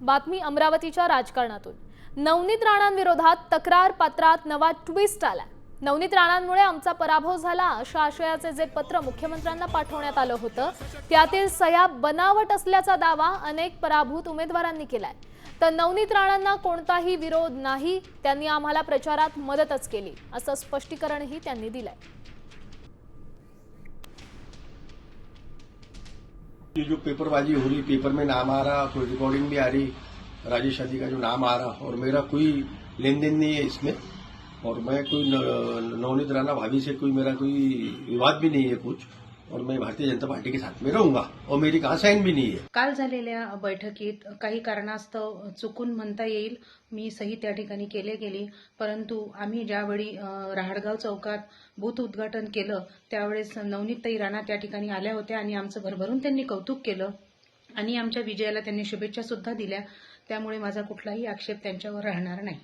बातमी अमरावतीच्या राजकारणातून. नवनीत राणांविरोधात तक्रार पत्रात नवा ट्विस्ट आला नवनीत राणांमुळे आमचा पराभव झाला अशा आशयाचे जे पत्र मुख्यमंत्र्यांना पाठवण्यात आलं होतं त्यातील सह्या बनावट असल्याचा दावा अनेक पराभूत उमेदवारांनी केलाय. तर नवनीत राणांना कोणताही विरोध नाही त्यांनी आम्हाला प्रचारात मदतच केली असं स्पष्टीकरणही त्यांनी दिलंय. ये जो पेपरबाजी हो रही, पेपर में नाम आ रहा, कोई रिकॉर्डिंग भी आ रही, राजेश शादी का जो नाम आ रहा, और मेरा कोई लेन देन नहीं है इसमें, और मैं कोई नवनीत राणा भाभी से कोई मेरा कोई विवाद भी नहीं है कुछ। और मैं भारतीय जनता पार्टी के साथ में रहूंगा और मेरी कहा साइन भी नहीं है। काल झालेल्या बैठकीत काही कारणास्तव चुकून म्हणता येईल मी सही त्या ठिकाणी केले गेली परंतु आम्ही ज्यावेळी राहडगाव चौकात बूथ उद्घाटन केलं त्यावेळेस नवनीतताई राणा त्या ठिकाणी आल्या होत्या आणि आमचं भरभरून त्यांनी कौतुक केलं आणि आमच्या विजयाला त्यांनी शुभेच्छा सुद्धा दिल्या. त्यामुळे माझा कुठलाही आक्षेप त्यांच्यावर राहणार नाही.